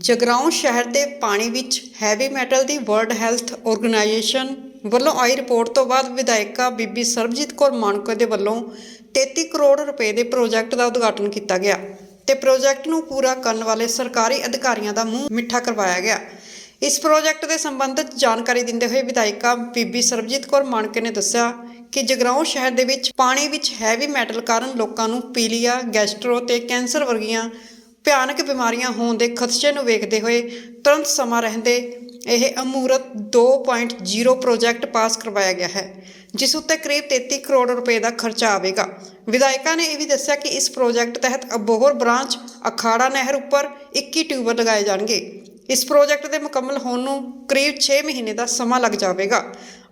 ਜਗਰਾਉਂ ਸ਼ਹਿਰ ਦੇ ਪਾਣੀ ਵਿੱਚ ਹੈਵੀ ਮੈਟਲ ਦੀ ਵਰਲਡ ਹੈਲਥ ਆਰਗੇਨਾਈਜੇਸ਼ਨ ਵੱਲੋਂ ਆਈ ਰਿਪੋਰਟ ਤੋਂ ਬਾਅਦ ਵਿਧਾਇਕਾ ਬੀਬੀ ਸਰਬਜੀਤ ਕੌਰ ਮਾਨਕੋ ਦੇ ਵੱਲੋਂ 33 ਕਰੋੜ ਰੁਪਏ ਦੇ ਪ੍ਰੋਜੈਕਟ ਦਾ ਉਦਘਾਟਨ ਕੀਤਾ ਗਿਆ ਤੇ ਪ੍ਰੋਜੈਕਟ ਨੂੰ ਪੂਰਾ ਕਰਨ ਵਾਲੇ ਸਰਕਾਰੀ ਅਧਿਕਾਰੀਆਂ ਦਾ ਮੂੰਹ ਮਿੱਠਾ ਕਰਵਾਇਆ ਗਿਆ। ਇਸ ਪ੍ਰੋਜੈਕਟ ਦੇ ਸੰਬੰਧਿਤ ਜਾਣਕਾਰੀ ਦਿੰਦੇ ਹੋਏ ਵਿਧਾਇਕਾ ਬੀਬੀ ਸਰਬਜੀਤ ਕੌਰ ਮਾਨਕੇ ਨੇ ਦੱਸਿਆ ਕਿ ਜਗਰਾਉਂ ਸ਼ਹਿਰ ਦੇ ਵਿੱਚ ਪਾਣੀ ਵਿੱਚ ਹੈਵੀ ਮੈਟਲ ਕਾਰਨ ਲੋਕਾਂ ਨੂੰ ਪੀਲੀਆ, ਗੈਸਟਰੋ ਤੇ ਕੈਂਸਰ ਵਰਗੀਆਂ ਭਿਆਨਕ ਬਿਮਾਰੀਆਂ ਹੋਣ ਦੇ ਖਦਸ਼ੇ ਨੂੰ ਵੇਖਦੇ ਹੋਏ ਤੁਰੰਤ ਸਮਾਂ ਰਹਿੰਦੇ ਇਹ ਅਮੂਰਤ 2.0 ਪ੍ਰੋਜੈਕਟ ਪਾਸ ਕਰਵਾਇਆ ਗਿਆ ਹੈ, ਜਿਸ ਉੱਤੇ ਕਰੀਬ 33 ਕਰੋੜ ਰੁਪਏ ਦਾ ਖਰਚਾ ਆਵੇਗਾ। ਵਿਧਾਇਕਾਂ ਨੇ ਇਹ ਵੀ ਦੱਸਿਆ ਕਿ ਇਸ ਪ੍ਰੋਜੈਕਟ ਤਹਿਤ ਅਬੋਹਰ ਬ੍ਰਾਂਚ, ਅਖਾੜਾ ਨਹਿਰ ਉੱਪਰ 21 ਟਿਊਬਰ ਲਗਾਏ ਜਾਣਗੇ। ਇਸ ਪ੍ਰੋਜੈਕਟ ਦੇ ਮੁਕੰਮਲ ਹੋਣ ਨੂੰ ਕਰੀਬ 6 ਮਹੀਨੇ ਦਾ ਸਮਾਂ ਲੱਗ ਜਾਵੇਗਾ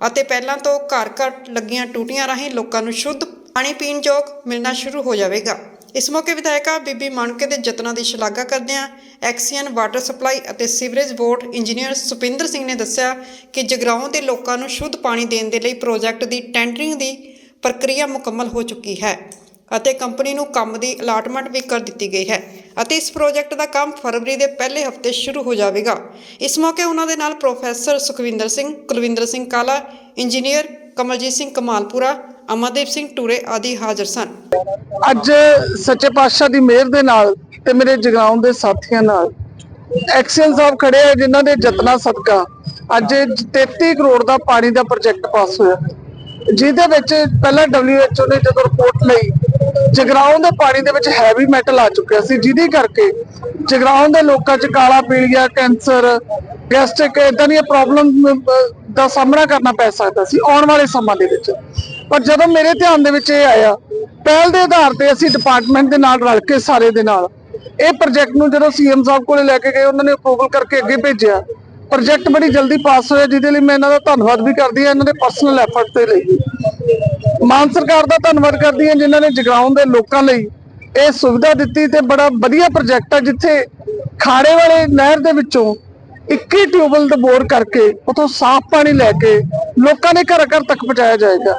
ਅਤੇ ਪਹਿਲਾਂ ਤੋਂ ਘਰ ਘਰ ਲੱਗੀਆਂ ਟੂਟੀਆਂ ਰਾਹੀਂ ਲੋਕਾਂ ਨੂੰ ਸ਼ੁੱਧ ਪਾਣੀ ਪੀਣ ਯੋਗ ਮਿਲਣਾ ਸ਼ੁਰੂ ਹੋ ਜਾਵੇਗਾ। ਇਸ ਮੌਕੇ ਵਿਧਾਇਕਾ ਬੀਬੀ ਮਾਨਕੇ ਦੇ ਯਤਨਾਂ ਦੀ ਸ਼ਲਾਘਾ ਕਰਦਿਆਂ ਐਕਸੀਅਨ ਵਾਟਰ ਸਪਲਾਈ ਅਤੇ sewerage board engineer Supinder Singh ਨੇ ਦੱਸਿਆ ਕਿ ਜਗਰਾਉਂ ਦੇ ਲੋਕਾਂ ਨੂੰ ਸ਼ੁੱਧ ਪਾਣੀ ਦੇਣ ਦੇ ਲਈ ਪ੍ਰੋਜੈਕਟ ਦੀ ਟੈਂਡਰਿੰਗ ਦੀ ਪ੍ਰਕਿਰਿਆ ਮੁਕੰਮਲ ਹੋ ਚੁੱਕੀ ਹੈ ਅਤੇ ਕੰਪਨੀ ਨੂੰ ਕੰਮ ਦੀ ਅਲਾਟਮੈਂਟ ਵੀ ਕਰ ਦਿੱਤੀ ਗਈ ਹੈ ਅਤੇ ਇਸ ਪ੍ਰੋਜੈਕਟ ਦਾ ਕੰਮ ਫਰਵਰੀ ਦੇ ਪਹਿਲੇ ਹਫ਼ਤੇ ਸ਼ੁਰੂ ਹੋ ਜਾਵੇਗਾ। ਇਸ ਮੌਕੇ ਉਹਨਾਂ ਦੇ ਨਾਲ ਪ੍ਰੋਫੈਸਰ ਸੁਖਵਿੰਦਰ ਸਿੰਘ, ਕੁਲਵਿੰਦਰ ਸਿੰਘ ਕਾਲਾ, ਇੰਜੀਨੀਅਰ ਕਮਲਜੀਤ ਸਿੰਘ ਕਮਾਲਪੁਰਾ, ਅਮਨਦੀਪ ਸਿੰਘ ਟੂਰੇ ਆਦਿ ਹਾਜ਼ਰ ਸਨ। ਅੱਜ ਸੱਚੇ ਪਾਤਸ਼ਾਹ ਦੀ ਮਿਹਰ ਦੇ ਨਾਲ ਤੇ ਮੇਰੇ ਜਗਰਾਉਂ ਦੇ ਸਾਥੀਆਂ ਨਾਲ ਐਕਸੀਅਨ ਸਾਹਿਬ ਖੜੇ ਆ ਜਿਨ੍ਹਾਂ ਦੇ ਯਤਨਾਂ ਸਦਕਾ ਅੱਜ 33 ਕਰੋੜ ਦਾ ਪਾਣੀ ਦਾ ਪ੍ਰੋਜੈਕਟ ਪਾਸ ਹੋਇਆ। ਜਿਹਦੇ ਵਿੱਚ ਪਹਿਲਾਂ WHO ਨੇ ਜਦੋਂ ਰਿਪੋਰਟ ਲਈ, ਜਗਰਾਉਂ ਦੇ ਪਾਣੀ ਦੇ ਵਿੱਚ ਹੈਵੀ ਮੈਟਲ ਆ ਚੁੱਕਿਆ ਸੀ, ਜਿਹਦੇ ਕਰਕੇ ਜਗਰਾਉਂ ਦੇ ਲੋਕਾਂ 'ਚ ਕਾਲਾ ਪੀਲੀਆ, ਕੈਂਸਰ ਗੈਸਟ੍ਰਿਕ ਇਦਾਂ ਦੀਆਂ ਪ੍ਰੋਬਲਮ ਦਾ ਸਾਹਮਣਾ ਕਰਨਾ ਪੈ ਸਕਦਾ ਸੀ ਆਉਣ ਵਾਲੇ ਸਮਾਂ ਦੇ ਵਿੱਚ। ਪਰ ਜਦੋਂ ਮੇਰੇ ਧਿਆਨ ਦੇ ਵਿੱਚ ਇਹ ਆਇਆ, ਪਹਿਲ ਦੇ ਆਧਾਰ ਤੇ ਅਸੀਂ ਡਿਪਾਰਟਮੈਂਟ ਦੇ ਨਾਲ ਰਲ ਕੇ ਸਾਰੇ ਦੇ ਨਾਲ ਇਹ ਪ੍ਰੋਜੈਕਟ ਨੂੰ ਜਦੋਂ ਸੀਐਮ ਸਾਹਿਬ ਕੋਲੇ ਲੈ ਕੇ ਗਏ, ਉਹਨਾਂ ਨੇ ਅਪਰੂਵਲ ਕਰਕੇ ਅੱਗੇ ਭੇਜਿਆ। ਪ੍ਰੋਜੈਕਟ ਬੜੀ ਜਲਦੀ ਪਾਸ ਹੋਇਆ, ਜਿਹਦੇ ਲਈ ਮੈਂ ਇਹਨਾਂ ਦਾ ਧੰਨਵਾਦ ਵੀ ਕਰਦੀ ਹਾਂ, ਇਹਨਾਂ ਦੇ ਪਰਸਨਲ ਐਫਰਟ ਤੇ ਲਈ। ਮਾਨ ਸਰਕਾਰ ਦਾ ਧੰਨਵਾਦ ਕਰਦੀ ਹਾਂ, ਜਿਨ੍ਹਾਂ ਨੇ ਜਗਰਾਉਂ ਦੇ ਲੋਕਾਂ ਲਈ ਇਹ ਸੁਵਿਧਾ ਦਿੱਤੀ ਤੇ ਬੜਾ ਵਧੀਆ ਪ੍ਰੋਜੈਕਟ ਆ, ਜਿੱਥੇ ਖਾੜੇ ਵਾਲੇ ਨਹਿਰ ਦੇ ਵਿੱਚੋਂ 21 ਟਿਊਬਲ ਦਾ ਬੋਰ ਕਰਕੇ ਉਥੋਂ ਸਾਫ਼ ਪਾਣੀ ਲੈ ਕੇ ਲੋਕਾਂ ਦੇ ਘਰ ਘਰ ਤੱਕ ਪਹੁੰਚਾਇਆ ਜਾਏਗਾ।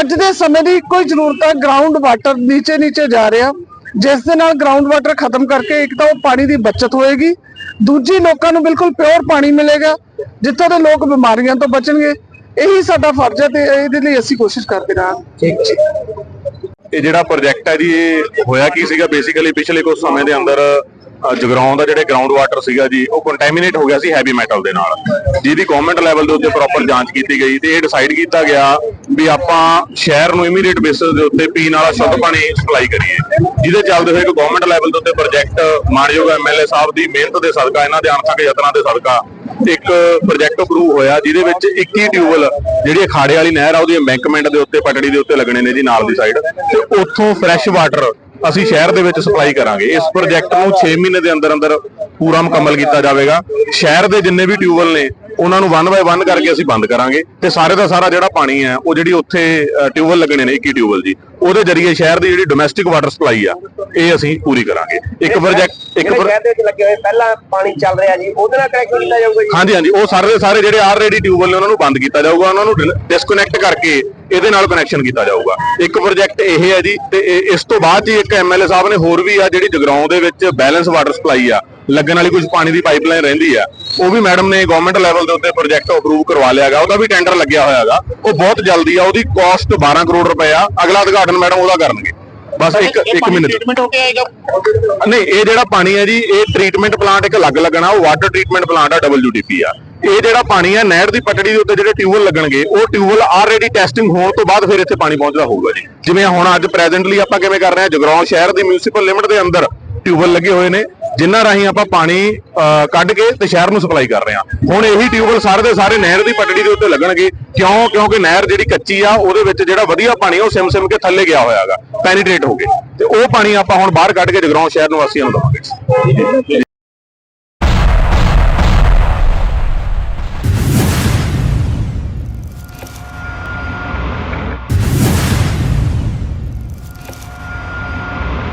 ਅੱਜ ਦੇ ਸਮੇਂ ਦੀ ਕੋਈ ਜ਼ਰੂਰਤ ਹੈ ਗਰਾਊਂਡ ਵਾਟਰ ਨੀਚੇ ਨੀਚੇ ਜਾ ਰਿਹਾ। ਜਿਸ ਦੇ ਨਾਲ ਗਰਾਊਂਡ ਵਾਟਰ ਖਤਮ ਕਰਕੇ ਇੱਕ ਤਾਂ ਉਹ ਪਾਣੀ ਦੀ ਬਚਤ ਹੋਏਗੀ। ਦੂਜੀ, ਲੋਕਾਂ ਨੂੰ ਬਿਲਕੁਲ ਪਿਓਰ ਪਾਣੀ ਮਿਲੇਗਾ, ਜਿੱਥੋਂ ਦੇ ਲੋਕ ਬਿਮਾਰੀਆਂ ਤੋਂ ਬਚਣਗੇ। ਇਹੀ ਸਾਡਾ ਫਰਜ਼ ਹੈ ਤੇ ਇਹਦੇ ਲਈ ਅਸੀਂ ਕੋਸ਼ਿਸ਼ ਕਰਦੇ ਰਹਾਂਗੇ। ਇਹ ਜਿਹੜਾ ਪ੍ਰੋਜੈਕਟ ਹੈ ਜੀ, ਇਹ ਹੋਇਆ ਕੀ ਸੀਗਾ? ਬੇਸਿਕਲੀ ਪਿਛਲੇ ਕੁਝ ਸਮੇਂ ਦੇ ਅੰਦਰ ਜਗਰਾਉਂ ਦਾ ਜਿਹੜੇ ਗਰਾਊਂਡ ਵਾਟਰ ਸੀਗਾ ਜੀ, ਉਹ ਕੰਟੈਮੀਨੇਟ ਹੋ ਗਿਆ ਸੀ ਹੈਵੀ ਮੈਟਲ ਦੇ ਨਾਲ। ਜਿਹਦੀ ਗਵਰਨਮੈਂਟ ਲੈਵਲ ਦੇ ਉੱਤੇ ਪ੍ਰੋਪਰ ਜਾਂਚ ਕੀਤੀ ਗਈ ਤੇ ਇਹ ਡਿਸਾਈਡ ਕੀਤਾ ਗਿਆ ਵੀ ਆਪਾਂ ਸ਼ਹਿਰ ਨੂੰ ਇਮੀਡੀਏਟ ਬੇਸਿਸ ਦੇ ਉੱਤੇ ਪੀਣ ਵਾਲਾ ਸ਼ੁੱਧ ਪਾਣੀ ਸਪਲਾਈ ਕਰੀਏ। ਜਿਹਦੇ ਚੱਲਦੇ ਹੋਏ ਇੱਕ ਗਵਰਨਮੈਂਟ ਲੈਵਲ ਦੇ ਉੱਤੇ ਪ੍ਰੋਜੈਕਟ ਮਾਨਯੋਗ ਐਮਐਲਏ ਸਾਹਿਬ ਦੀ ਮਿਹਨਤ ਦੇ ਸਦਕਾ, ਇਹਨਾਂ ਦੇ ਅਣਥੱਕ ਯਤਨਾਂ ਦੇ ਸਦਕਾ ਇੱਕ ਪ੍ਰੋਜੈਕਟ ਅਪਰੂਵ ਹੋਇਆ, ਜਿਹਦੇ ਵਿੱਚ 21 ਟਿਊਬਲ ਜਿਹੜੀ ਅਖਾੜੇ ਵਾਲੀ ਨਹਿਰ ਆ, ਉਹਦੀ ਐਮਬੈਂਕਮੈਂਟ ਦੇ ਉੱਤੇ, ਪਟੜੀ ਦੇ ਉੱਤੇ ਲੱਗਣੇ ਨੇ ਜੀ ਨਾਲ ਦੀ ਸਾਈਡ ਤੇ ਉੱਥੋਂ ਫਰੈਸ਼ ਵਾਟਰ ਅਸੀਂ ਸ਼ਹਿਰ ਦੇ ਵਿੱਚ ਸਪਲਾਈ ਕਰਾਂਗੇ। ਇਸ ਪ੍ਰੋਜੈਕਟ ਨੂੰ 6 ਮਹੀਨੇ ਦੇ ਅੰਦਰ ਅੰਦਰ ਪੂਰਾ ਮੁਕੰਮਲ ਕੀਤਾ ਜਾਵੇਗਾ। ਸ਼ਹਿਰ ਦੇ ਜਿੰਨੇ ਵੀ ਟਿਊਬਲ ਨੇ, ਉਹਨਾਂ ਨੂੰ 1 ਬਾਏ 1 ਕਰਕੇ ਅਸੀਂ ਬੰਦ ਕਰਾਂਗੇ। ਤੇ ਸਾਰੇ ਦਾ ਸਾਰਾ ਜਿਹੜਾ ਪਾਣੀ ਹੈ, ਉਹ ਜਿਹੜੀ ਉੱਥੇ ਟਿਊਬਲ ਲੱਗਣੇ ਨੇ 21 ਟਿਊਬਲ ਜੀ। ਉਹਦੇ ਜਰੀਏ ਸ਼ਹਿਰ ਦੀ ਜਿਹੜੀ ਡੋਮੈਸਟਿਕ ਵਾਟਰ ਸਪਲਾਈ ਆ ਇਹ ਅਸੀਂ ਪੂਰੀ ਕਰਾਂਗੇ। ਇੱਕ ਪ੍ਰੋਜੈਕਟ ਇੱਕ ਸ਼ਹਿਰ ਦੇ ਵਿੱਚ ਲੱਗੇ ਹੋਏ ਪਹਿਲਾਂ ਪਾਣੀ ਚੱਲ ਰਿਹਾ ਜੀ ਉਹਦੇ ਨਾਲ ਕਨੈਕਟ ਕੀਤਾ ਜਾਊਗਾ ਜੀ? ਹਾਂਜੀ ਹਾਂਜੀ ਉਹ ਸਾਰੇ ਦੇ ਸਾਰੇ ਜਿਹੜੇ ਆਲਰੇਡੀ ਟਿਊਬਲ ਨੇ ਉਹਨਾਂ ਨੂੰ ਬੰਦ ਕੀਤਾ ਜਾਊਗਾ ਉਹਨਾਂ ਨੂੰ ਡਿਸਕਨੈਕਟ ਕਰਕੇ ਇਹਦੇ ਨਾਲ ਕਨੈਕਸ਼ਨ ਕੀਤਾ ਜਾਊਗਾ। ਇੱਕ ਪ੍ਰੋਜੈਕਟ ਇਹ ਹੈ ਜੀ ਤੇ ਇਸ ਤੋਂ ਬਾਅਦ ਜੀ ਇੱਕ ਐਮਐਲਏ ਸਾਹਿਬ ਨੇ ਹੋਰ ਵੀ ਆ ਜਿਹੜੀ ਜਗਰਾਉਂ ਦੇ ਵਿੱਚ ਬੈਲੈਂਸ ਵਾਟਰ ਸਪਲਾਈ ਆ ਲੱਗਣ ਵਾਲੀ ਕੁਝ ਪਾਣੀ ਦੀ ਪਾਈਪਲਾਈਨ ਰਹਿੰਦੀ ਆ। ਉਹ ਵੀ ਮੈਡਮ ਨੇ ਗਵਰਨਮੈਂਟ ਲੈਵਲ ਦੇ ਉੱਤੇ ਪ੍ਰੋਜੈਕਟ ਅਪਰੂਵ ਕਰਵਾ ਲਿਆਗਾ ਉਹਦਾ ਵੀ ਟੈਂਡਰ ਲੱਗਿਆ ਹੋਇਆਗਾ ਉਹ ਬਹੁਤ ਜਲਦੀ ਆ। ਉਹਦੀ ਕਾਸਟ 12 ਕਰੋੜ ਰੁਪਏ ਆ। ਅਗਲਾ ਉਦਘਾਟਨ ਮੈਡਮ ਉਹਦਾ ਕਰਨਗੇ। ਬਸ ਇੱਕ ਇੱਕ ਮਿੰਟ। ਟ੍ਰੀਟਮੈਂਟ ਹੋ ਕੇ ਆਏਗਾ ਨਹੀਂ ਇਹ ਜਿਹੜਾ ਪਾਣੀ ਹੈ ਜੀ ਇਹ ਟ੍ਰੀਟਮੈਂਟ ਪਲਾਂਟ ਇੱਕ ਅਲੱਗ ਲੱਗਣਾ। ਉਹ ਵਾਟਰ ਟ੍ਰੀਟਮੈਂਟ ਪਲਾਂਟ ਆ WTP ਆ। ਇਹ ਜਿਹੜਾ ਪਾਣੀ ਹੈ ਨਹਿਰ ਦੀ ਪਟੜੀ ਦੇ ਉੱਤੇ ਜਿਹੜੇ ਟਿਊਬਲ ਲੱਗਣਗੇ ਉਹ ਟਿਊਬਲ ਆਲਰੇਡੀ ਟੈਸਟਿੰਗ ਹੋਣ ਤੋਂ ਬਾਅਦ ਫਿਰ ਇੱਥੇ ਪਾਣੀ ਪਹੁੰਚਦਾ ਹੋਊਗਾ ਜੀ। ਜਿਵੇਂ ਹੁਣ ਅੱਜ ਪ੍ਰੈਜ਼ੈਂਟਲੀ ਆਪਾਂ ਕਿਵੇਂ ਕਰ ਰਹੇ ਹਾਂ ਜਗਰਾਉਂ ਸ਼ਹਿਰ ਦੀ ਮਿਊਨਿਸਪਲ ਲਿਮਟ ਦੇ ਅੰਦਰ ਟਿਊਬਲ ਲੱਗੇ ਹੋਏ ਨੇ। ਜਿਨ੍ਹਾਂ ਰਾਹੀਂ ਆਪਾਂ ਪਾਣੀ ਅਹ, ਕੱਢ ਕੇ ਤੇ ਸ਼ਹਿਰ ਨੂੰ ਸਪਲਾਈ ਕਰ ਰਹੇ ਹਾਂ। ਹੁਣ ਇਹੀ ਟਿਊਬਲ ਸਾਰੇ ਦੇ ਸਾਰੇ ਨਹਿਰ ਦੀ ਪਟੜੀ ਦੇ ਉੱਤੇ ਲੱਗਣਗੇ। ਕਿਉਂ? ਕਿਉਂਕਿ ਨਹਿਰ ਜਿਹੜੀ ਕੱਚੀ ਆ ਉਹਦੇ ਵਿੱਚ ਜਿਹੜਾ ਵਧੀਆ ਪਾਣੀ ਆ, ਉਹ ਸਿਮ ਸਿਮ ਕੇ ਥੱਲੇ ਗਿਆ ਹੋਇਆ ਹੈਗਾ ਪੈਨੀਟ੍ਰੇਟ ਹੋ ਕੇ। ਤੇ ਉਹ ਪਾਣੀ ਆਪਾਂ ਹੁਣ ਬਾਹਰ ਕੱਢ ਕੇ ਜਗਰਾਉਂ ਸ਼ਹਿਰ ਨੂੰ ਵਾਸੀਆਂ ਨੂੰ ਦਵਾਂਗੇ।